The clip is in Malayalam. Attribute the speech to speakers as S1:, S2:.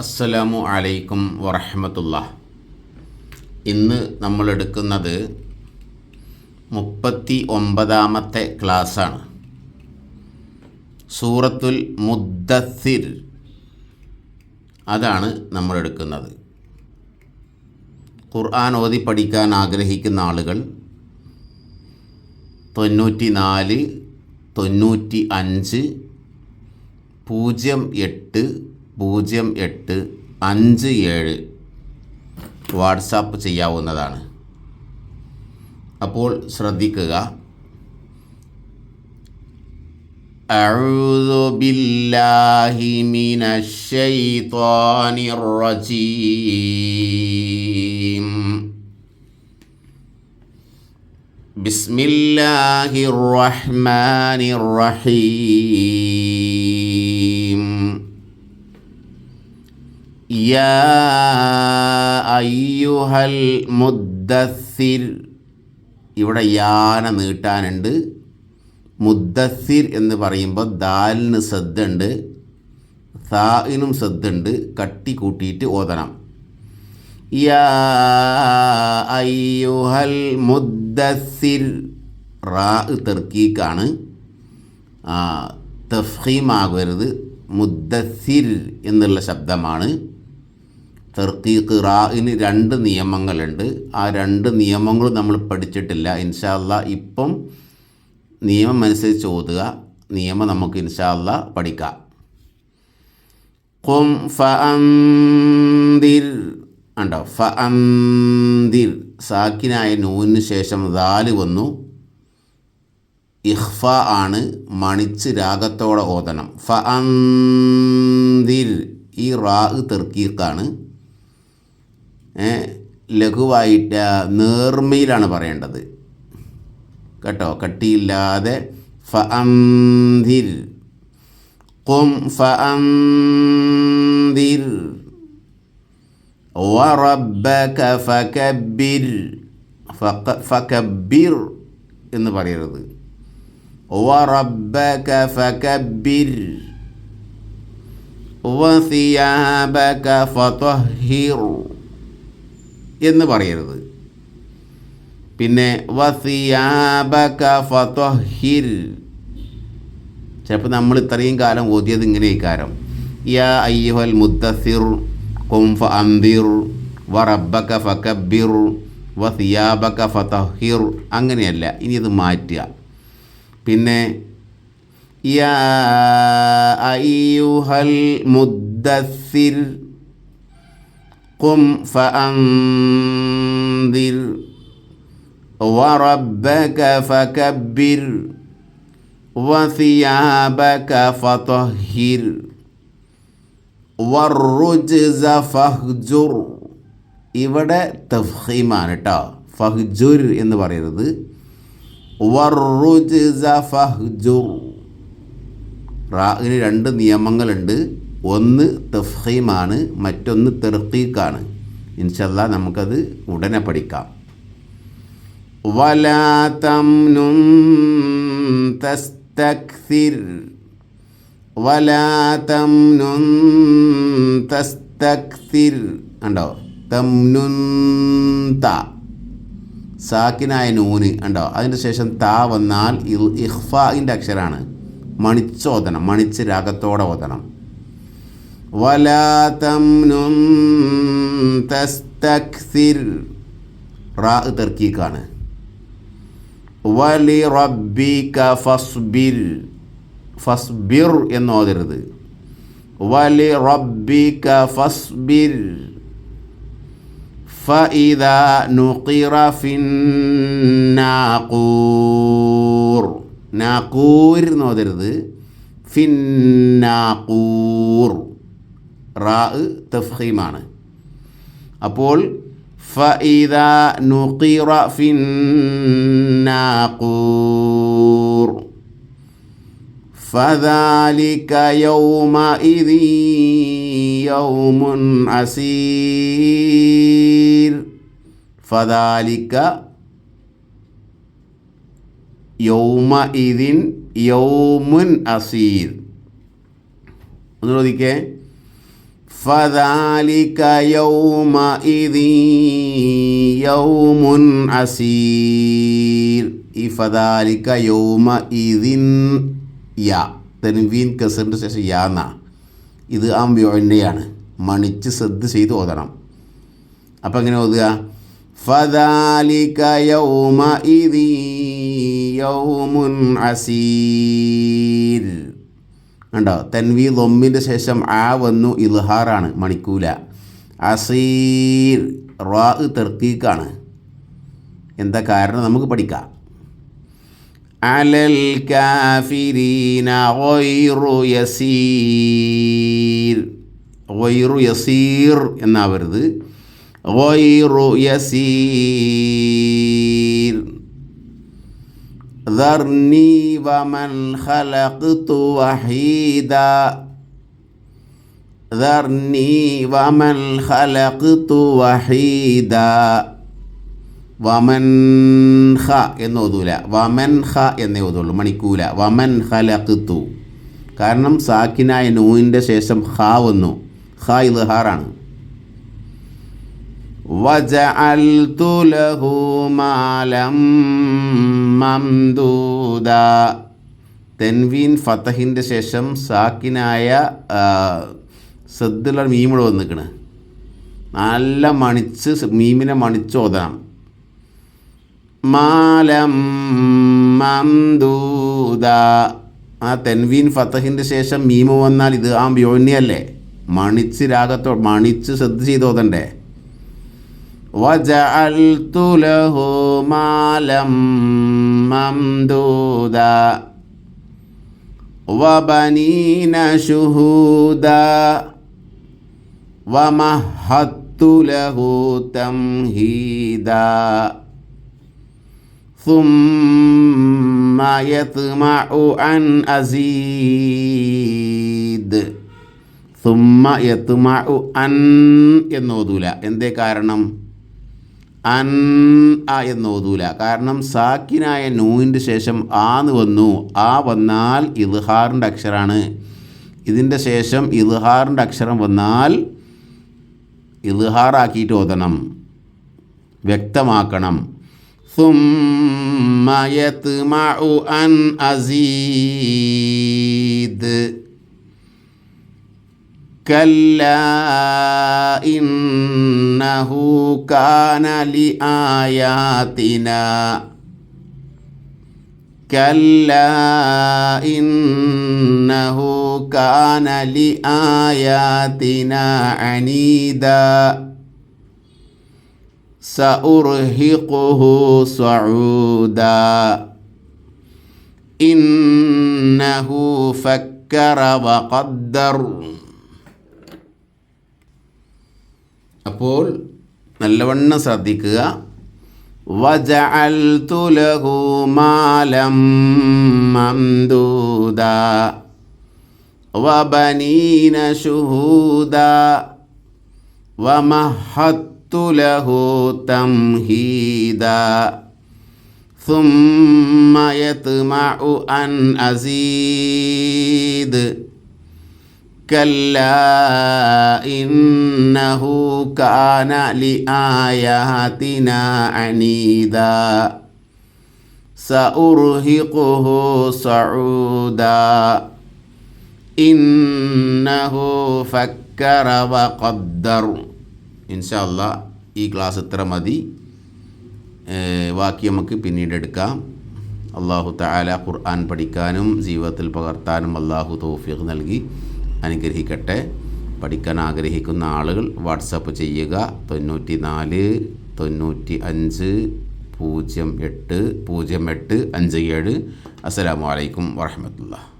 S1: അസ്സലാമു അലൈക്കും വറഹമത്തുള്ള. ഇന്ന് നമ്മൾ എടുക്കുന്നത് മുപ്പത്തി ഒമ്പതാമത്തെ ക്ലാസ്സാണ്. സൂറത്തുൽ മുദ്ദസിർ അതാണ് നമ്മൾ എടുക്കുന്നത് ഖുർആൻ ഓതി പഠിക്കാൻ ആഗ്രഹിക്കുന്ന ആളുകൾ തൊണ്ണൂറ്റി നാല് തൊണ്ണൂറ്റി അഞ്ച് പൂജ്യം എട്ട് പൂജ്യം എട്ട് അഞ്ച് ഏഴ് വാട്സാപ്പ് ചെയ്യാവുന്നതാണ് അപ്പോൾ ശ്രദ്ധിക്കുക أعوذ بالله من الشيطان الرجيم بسم الله الرحمن الرحيم യുഹൽ മുദ്ദസിർ ഇവിടെ യാന നീട്ടാനുണ്ട്. മുദ്ദസിർ എന്ന് പറയുമ്പോൾ ദാലിന് സദ്ദുണ്ട്. സായിനും സദ്ദുണ്ട്. കട്ടി കൂട്ടിയിട്ട് ഓതണം. യാ അയ്യുഹൽ മുദ്ദസിർ റാ തെർക്കീക്കാണ്. തഫീമാകരുത് മുദ്ദസിർ എന്നുള്ള ശബ്ദമാണ്. തെർക്കീക്ക് റാഇന് രണ്ട് നിയമങ്ങളുണ്ട്. ആ രണ്ട് നിയമങ്ങളും നമ്മൾ പഠിച്ചിട്ടില്ല. ഇൻഷാല്ല ഇപ്പം നിയമം അനുസരിച്ച് ഓതുക. നിയമം നമുക്ക് ഇൻഷാല്ല പഠിക്കാം. കും അന്തിർ ഉണ്ടോ ഫഅന്തിർ സാക്കിനായ നൂനിന് ശേഷം ദാൽ വന്നു. ഇഹ്ഫ ആണ് മണിച്ച് രാഗത്തോടെ ഓതണം. ഫഅന്തിർ ഈ റാ തെർക്കീക്കാണ് ലഘുവായിട്ട് നേർമയിലാണ് പറയേണ്ടത്. കേട്ടോ? കട്ടിയില്ലാതെ ഫഅന്തിർ കും ഫഅന്തിർ വറബ്ബക ഫകബ്ബിർ. ഫകബ്ബിർ എന്ന് പറയരുത്. ഫകബ്ബിർ. വസിയാബക ഫതഹിർ. എന്ന് പറയരുത്. പിന്നെ വസിയാബക ഫതഹിർ. ചിലപ്പോൾ നമ്മൾ ഇത്രയും കാലം ഓതിയത് ഇങ്ങനെ കാരം യാ അയ്യുഹൽ മുദ്ദസിർ കും ഫ അംബിർ വ റബ്ബക ഫക്കബിർ വസിയാബക്ക ഫതഹിർ. അങ്ങനെയല്ല ഇനി ഇത് മാറ്റുക. പിന്നെ യാ അയ്യുഹൽ മുദ്ദസിർ കും ഫ അംദിർ وربك فكبر وثيابك فطهر والرجز فهجر ഇവിടെ തഫീമാണ് കേട്ടോ ഫഹ്ജുർ എന്ന് പറയരുത് വർറുജ്സ ഫഹ്ജുർ റാഹിന് രണ്ട് നിയമങ്ങളുണ്ട് ഒന്ന് തഫീമാണ് മറ്റൊന്ന് തെർക്കീക്കാണ് ഇൻഷല്ല നമുക്കത് ഉടനെ പഠിക്കാം. വലാ തംനും വലാ ഉണ്ടോ തംനുന്ത സാക്കിനായ നൂന് ഉണ്ടോ അതിന് ശേഷം താ വന്നാൽ ഇഹ്ഫാഇന്റെ അക്ഷരമാണ് മണിച്ചോതണം മണിച്ച് രാഗത്തോടെ ഓതണം. വലാ തംനുൻ തസ്തക്സിർ റാ തെർക്കീക്കാണ് വലി റബ്ബിക ഫസ്ബിർ ഫസ്ബിർ എന്ന് ഓതരുത് വലി റബ്ബിക ഫസ്ബിർ فإذا نقر في الناقور നാക്കൂർ എന്ന് ഓതരുത് ഫിന്നാക്കൂർ റാ തഫീമാണ് അപ്പോൾ فإذا نقر في الناقور فذلك يومئذ يوم عسير فذلك يومئذ يوم عسير ഒന്ന് ചോദിക്കേ فذلك يومئذ يوم عسير ഈ ഫദാലിക്ക യൗമ ഇതിൻ യാ തെൻവീൻ കസറിൻ്റെ ശേഷം യാ എന്നാ ഇത് ആ വ്യോൻ്റെയാണ് മണിച്ച് ശ്രദ്ധ ചെയ്ത് ഓതണം അപ്പം എങ്ങനെ ഓതുക ഫദാലിക യൗമ ഇദി യൗമുൻ അസീർ കണ്ടോ? തൻവി ലൊമ്മിന്റെ ശേഷം ആ വന്നു ഇൽഹാറാണ് മണിക്കൂല. അസീർ റാ തെർക്കീക്കാണ് എന്താ കാരണം? നമുക്ക് പഠിക്കാം. അലൽ കാഫിരീന ഒയ്റു യസീർ. ഒയ്റു യസീർ എന്നാവരുത്. ഒയ്റു യസീർ. ذرني ومن خلقت وحيدا ذرني ومن خلقت وحيدا വമൻ ഖ എന്ന് ഓതൂല വമൻ ഖ എന്നേ ഓതുള്ളൂ മണിക്കൂല വമൻ ഖലഖ്തു കാരണം സാക്കിനായ നൂവിൻ്റെ ശേഷം ഖ വന്നു ഖ ഇൽഹാറാണ് വജഅൽതു له മാലം മംദൂദ തെൻവീൻ ഫത്തഹിന്റെ ശേഷം സാക്കിനായ സദ്ദുള്ള മീമിടെ വന്നിക്കണ്. നല്ല മണിച്ച് മീമിനെ മണിച്ച് ഓതണം. മാലം മംദൂദ ആ തെൻവീൻ ഫത്തഹിന്റെ ശേഷം മീമ് വന്നാൽ ഇത് ആ യോന്യല്ലേ? മണിച്ച് രാഗത്തോ മണിച്ച് ശ്രദ്ധ ചെയ്ത് ഓതണ്ടേ? وجعلت له مالا ممدودا وبنين شهودا ومهدت له تمهيدا ثم يطمع أن أزيد ثم يطمع أن എന്നോതൂല എന്തേ കാരണം അൻ ആ എന്നോതൂല കാരണം സാക്കിനായ നൂവിൻ്റെ ശേഷം ആന്ന് വന്നു ആ വന്നാൽ ഇൽഹാറിൻ്റെ അക്ഷരമാണ് ഇതിൻ്റെ ശേഷം ഇൽഹാറിൻ്റെ അക്ഷരം വന്നാൽ ഇൽഹാറാക്കിയിട്ട് ഓതണം വ്യക്തമാക്കണം ثم يطمع أن أزيد كلا انه كان لاياتنا. كلا انه كان لاياتنا عنيدا. سارهقه صعودا. انه فكر وقدر. അപ്പോൾ നല്ലവണ്ണം ശ്രദ്ധിക്കുക وجعلت له مالا ممدودا وبنين شهودا ومهدت له تمهيدا ثم يطمع أن أزيد كلا إنه كان لآياتنا عنيدا سأرهقه صعودا إنه فكر وقدر إن شاء الله ഈ ക്ലാസ് ഇത്ര മതി ബാക്കി നമുക്ക് പിന്നീട് എടുക്കാം അള്ളാഹു താല ഖുർആൻ പഠിക്കാനും ജീവിതത്തിൽ പകർത്താനും അള്ളാഹു തോഫീഖ് നൽകി അനുഗ്രഹിക്കട്ടെ. പഠിക്കാൻ ആഗ്രഹിക്കുന്ന ആളുകൾ വാട്സപ്പ് ചെയ്യുക. തൊണ്ണൂറ്റി നാല് തൊണ്ണൂറ്റി അഞ്ച് പൂജ്യം എട്ട് പൂജ്യം എട്ട് അഞ്ച് ഏഴ്. അസ്സലാമു അലൈക്കും വറഹമത്തുള്ള